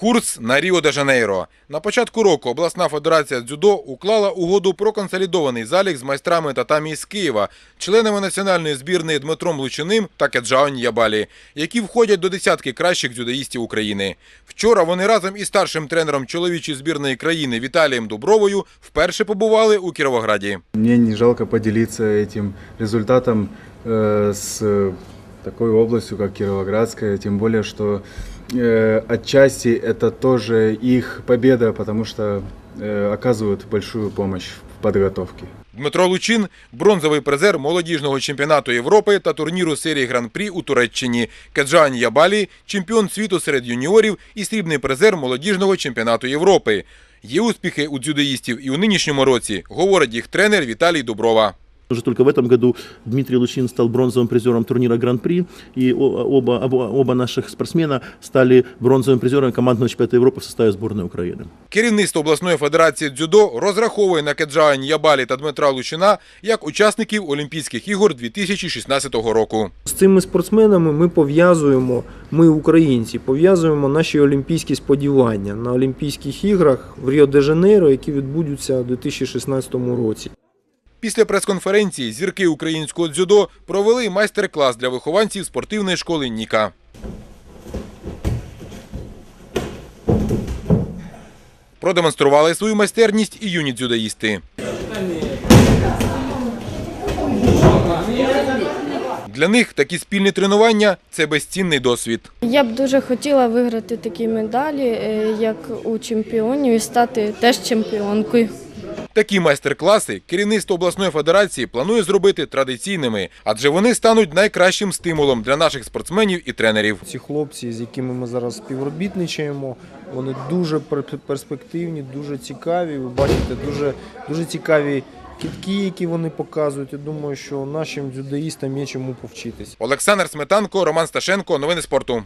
Курс на Ріо-де-Жанейро. На початку року обласна федерація дзюдо уклала угоду про консолідований залік з майстрами татамі з Києва, членами національної збірної Дмитром Лучиним та Кеджао Ньябалі, які входять до десятки кращих дзюдоїстів України. Вчора вони разом із старшим тренером чоловічої збірної країни Віталієм Дубровою вперше побували у Кіровограді. Мне не жалко поделиться этим результатом э, с э, такой областью, как Кировоградская, тем более, что э, отчасти это тоже их победа, потому что э, оказывают большую помощь в подготовке. Дмитро Лучин – бронзовий призер молодіжного чемпіонату Європи та турніру серії Гран-прі у Туреччині. Кеджан Ябалі – чемпіон світу серед юніорів і срібний призер молодіжного чемпіонату Європи. Є успіхи у дзюдоїстів і у нинішньому році, говорить їх тренер Віталій Дуброва. Уже только в этом году Дмитрий Лучин стал бронзовым призером турнира Гран-при, и о- оба, оба, оба наших спортсмена стали бронзовым призером командного чемпионата Европы в составе сборной Украины. Керівництво обласної федерації дзюдо розраховує на Кеджао Ябалі та Дмитра Лучина як учасників Олімпійських ігор 2016 року. З цими спортсменами ми пов'язуємо, ми українці, пов'язуємо наші олімпійські сподівання на Олімпійських іграх в Ріо-де-Жанейро, які відбудуться у 2016 році. Після прес-конференції зірки українського дзюдо провели майстер-клас для вихованців спортивної школи Ніка. Продемонстрували свою майстерність і юні дзюдоїсти. Для них такі спільні тренування це безцінний досвід. Я б дуже хотіла виграти такі медалі, е, як у чемпіонів, і стати теж чемпіонкою. Такі майстер-класи керівництво обласної федерації планує зробити традиційними, адже вони стануть найкращим стимулом для наших спортсменів і тренерів. Ці хлопці, з якими ми зараз співробітничаємо, вони дуже пер- перспективні, дуже цікаві. Ви бачите, дуже, дуже цікаві кітки, які вони показують. Я думаю, що нашим дзюдоїстам є чому повчитись. Олександр Сметанко, Роман Сташенко. Новини спорту.